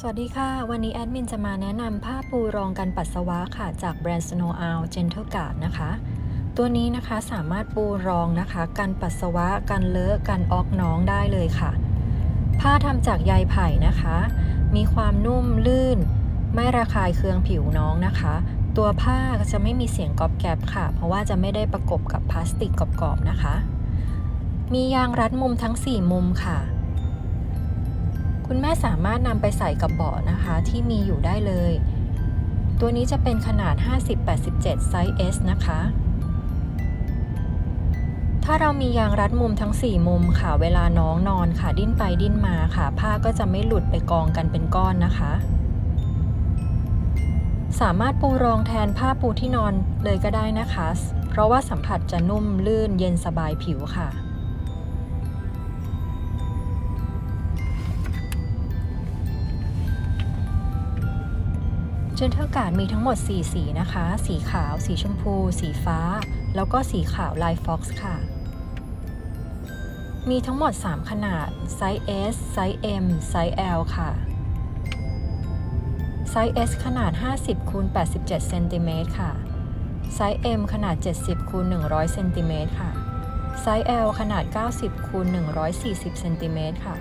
สวัสดีค่ะ วันนี้แอดมินจะมาแนะนำผ้าปูรองกันปัสสาวะค่ะ จากแบรนด์ Snow Owl Gentle Guard นะคะ ตัวนี้นะคะสามารถปูรองนะคะ กันปัสสาวะ กันเลอะ กันออกน้องได้เลยค่ะ ผ้าทำจากใยไผ่นะคะ มีความนุ่มลื่น ไม่ระคายเคืองผิวน้องนะคะ ตัวผ้าจะไม่มีเสียงกรอบแกรบค่ะ เพราะว่าจะไม่ได้ประกบกับพลาสติกกรอบๆนะคะ มียางรัดมุมทั้ง 4 มุมค่ะ คุณแม่สามารถนำไปใส่กับเบาะนะคะที่มีอยู่ได้เลย ตัวนี้จะเป็นขนาด 50-87 ไซส์ S นะคะ ถ้าเรามียางรัดมุมทั้ง 4 มุมค่ะ เวลาน้องนอนค่ะ ดิ้นไปดิ้นมาค่ะ ผ้าก็จะไม่หลุดไปกองกันเป็นก้อนนะคะ สามารถปูรองแทนผ้าปูที่นอนเลยก็ได้นะคะ เพราะว่าสัมผัสจะนุ่มลื่นเย็นสบายผิวค่ะ เจนเทอร์กาดมีทั้งหมด 4 สีนะคะ สีขาว สีชมพู สีฟ้า แล้วก็สีขาวลายฟ็อกซ์ค่ะ มีทั้งหมด 3 ขนาด ไซส์ S ไซส์ M ไซส์ L ค่ะ ไซส์ S ขนาด 50คูณ87เซนติเมตรค่ะ ไซส์ M ขนาด 70คูณ100เซนติเมตรค่ะ ไซส์ L ขนาด 90คูณ140เซนติเมตรค่ะ